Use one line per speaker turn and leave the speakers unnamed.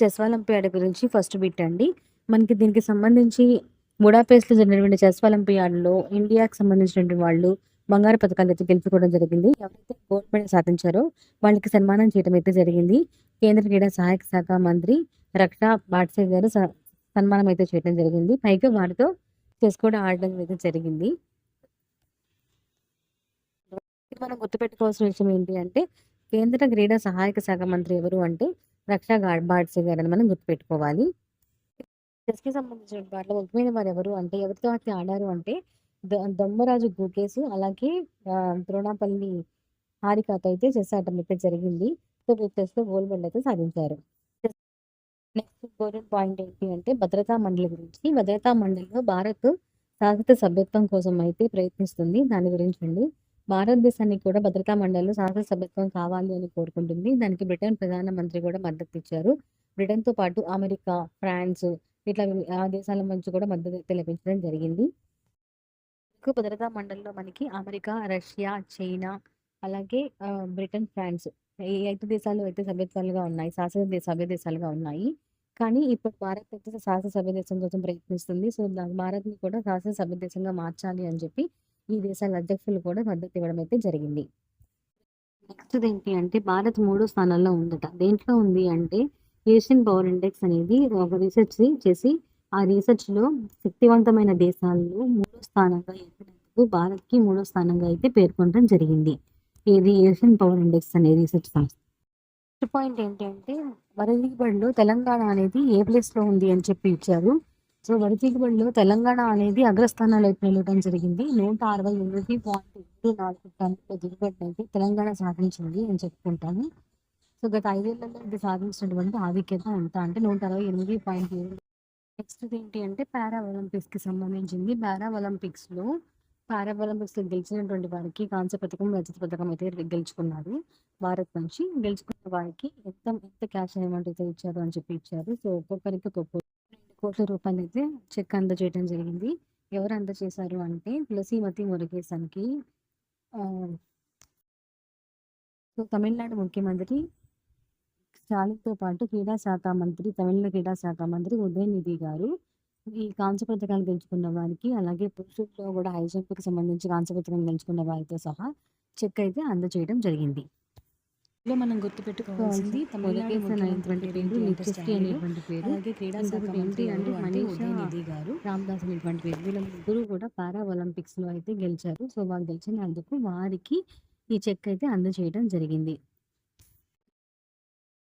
Chess olympiad గురించి first bit అండి. మనకి దీనికి సంబంధించి బుడాపేస్ట్లో జరిగినటువంటి చెస్వాలంపి ఆటలో ఇండియాకి సంబంధించినటువంటి వాళ్ళు బంగారు పథకాలు అయితే గెలుచుకోవడం జరిగింది. ఎవరైతే గోల్డ్ మెడల్ సాధించారో వాళ్ళకి సన్మానం చేయడం అయితే జరిగింది. కేంద్ర క్రీడా సహాయక శాఖ మంత్రి రక్షా బాట్సే గారు సన్మానం అయితే చేయడం జరిగింది. పైగా వారితో చెస్ కూడా ఆడడం అయితే జరిగింది. మనం గుర్తుపెట్టుకోవాల్సిన విషయం ఏంటి అంటే కేంద్ర క్రీడా సహాయక శాఖ మంత్రి ఎవరు అంటే రక్షా గా బాట్సే గారని మనం గుర్తుపెట్టుకోవాలి. చెస్‌కి సంబంధించిన వాటిలో ముఖ్యమైన వారు ఎవరు అంటే ఎవరితో అయితే ఆడారు అంటే ద దొమ్మరాజు గుకేసు అలాగే ద్రోణాపల్లి హారికతో అయితే చెస్ ఆట అయితే జరిగింది. సో, వీరు చెస్‌లో గోల్డ్ మెడల్ అయితే సాధించారు. నెక్స్ట్ ఇంపార్టెంట్ పాయింట్ ఏంటి అంటే భద్రతా మండలి గురించి. భద్రతా మండలిలో భారత్ సాధిత సభ్యత్వం కోసం అయితే ప్రయత్నిస్తుంది. దాని గురించండి. భారతదేశానికి కూడా భద్రతా మండలిలో శాసన సభ్యత్వం కావాలి అని కోరుకుంటుంది. దానికి బ్రిటన్ ప్రధానమంత్రి కూడా మద్దతు ఇచ్చారు బ్రిటన్ బ్రిటన్‌తో పాటు అమెరికా, ఫ్రాన్స్ ఇట్లా ఆ దేశాల నుంచి కూడా మద్దతు లభించడం జరిగింది. ఎక్కువ భద్రతా మండలిలో మనకి అమెరికా, రష్యా, చైనా అలాగే బ్రిటన్, ఫ్రాన్స్ ఈ 5 దేశాలు అయితే సభ్యత్వాలుగా ఉన్నాయి. శాసన సభ్య దేశాలుగా ఉన్నాయి. కానీ ఇప్పుడు భారత్ అయితే శాశ్వత సభ్య దేశం కోసం ప్రయత్నిస్తుంది. సో, భారత్‌ని కూడా శాశ్వత సభ్య దేశంగా మార్చాలి అని చెప్పి ఈ దేశాల అధ్యక్షులు కూడా మద్దతు ఇవ్వడం అయితే జరిగింది. నెక్స్ట్‌ది ఏంటి అంటే భారత్ మూడో స్థానంలో ఉందట. దేంట్లో ఉంది అంటే ఏషియన్ పవర్ ఇండెక్స్ అనేది ఒక రీసెర్చ్ చేసి ఆ రీసెర్చ్‌లో శక్తివంతమైన దేశాల్లో మూడో స్థానంగా ఎక్కినందుకు భారత్‌కి మూడో స్థానంగా అయితే పేర్కొనడం జరిగింది. ఏది ఏషియన్ పవర్ ఇండెక్స్ అనే రీసెర్చ్ సంస్థ. నెక్స్ట్ పాయింట్ ఏంటి అంటే వరి దిగుబడిలో తెలంగాణ అనేది ఏ ప్లేస్‌లో ఉంది అని చెప్పి ఇచ్చారు. సో, వరి దిగుబడిలో తెలంగాణ అనేది అగ్రస్థానాల్లో అయితే నిలవడం జరిగింది. 168.74 టన్నుల అయితే తెలంగాణ సాధించింది అని చెప్పుకుంటాము. సో, గత ఐదేళ్ళలో ఇది సాధించినటువంటి ఆధిక్యత ఎంత అంటే నూట అరవై ఎనిమిది పాయింట్ ఏడు నెక్స్ట్ ఏంటి అంటే పారా ఒలింపిక్స్‌కి సంబంధించింది. పారా ఒలింపిక్స్‌లో పారా ఒలింపిక్స్‌లో గెలిచినటువంటి వారికి కాంస్య పథకం, రజత పథకం అయితే గెలుచుకున్నారు. భారత్ నుంచి గెలుచుకున్న వారికి ఎంత ఎంత క్యాష్ అమౌంట్ అయితే ఇచ్చారు అని చెప్పి ఇచ్చారు. సో, ఒక్కొక్కరికి ఒక్కొక్క కోట్ల రూపాయలు అయితే చెక్ అందజేయడం జరిగింది. ఎవరు అందజేశారు అంటే తులసీమతి మురుగేశానికి తమిళనాడు ముఖ్యమంత్రి స్టాలిన్‌తో పాటు క్రీడా శాఖ మంత్రి తమిళనాడు క్రీడా శాఖ మంత్రి ఉదయనిధి గారు ఈ కాంస్య పథకాలు గెలుచుకున్న వారికి అలాగే పురుషుల్లో కూడా హై జంప్‌కి సంబంధించి కాంస్య పథకం గెలుచుకున్న వారితో సహా చెక్ అయితే అందజేయడం జరిగింది. మనం గుర్తుపెట్టుకోవాల్సింది మురుగేసన్ అనేటువంటి పేరు అనేటువంటి పేరు.
అలాగే క్రీడా శాఖ మంత్రి అంటే
మనీషా
ఉదయనిధి గారు.
రామదాస్ అనేటువంటి పేరు. వీళ్ళ ముగ్గురు కూడా పారా ఒలింపిక్స్‌లో అయితే గెలిచారు. సో, వాళ్ళు గెలిచినందుకు వారికి ఈ చెక్ అయితే అందజేయడం జరిగింది.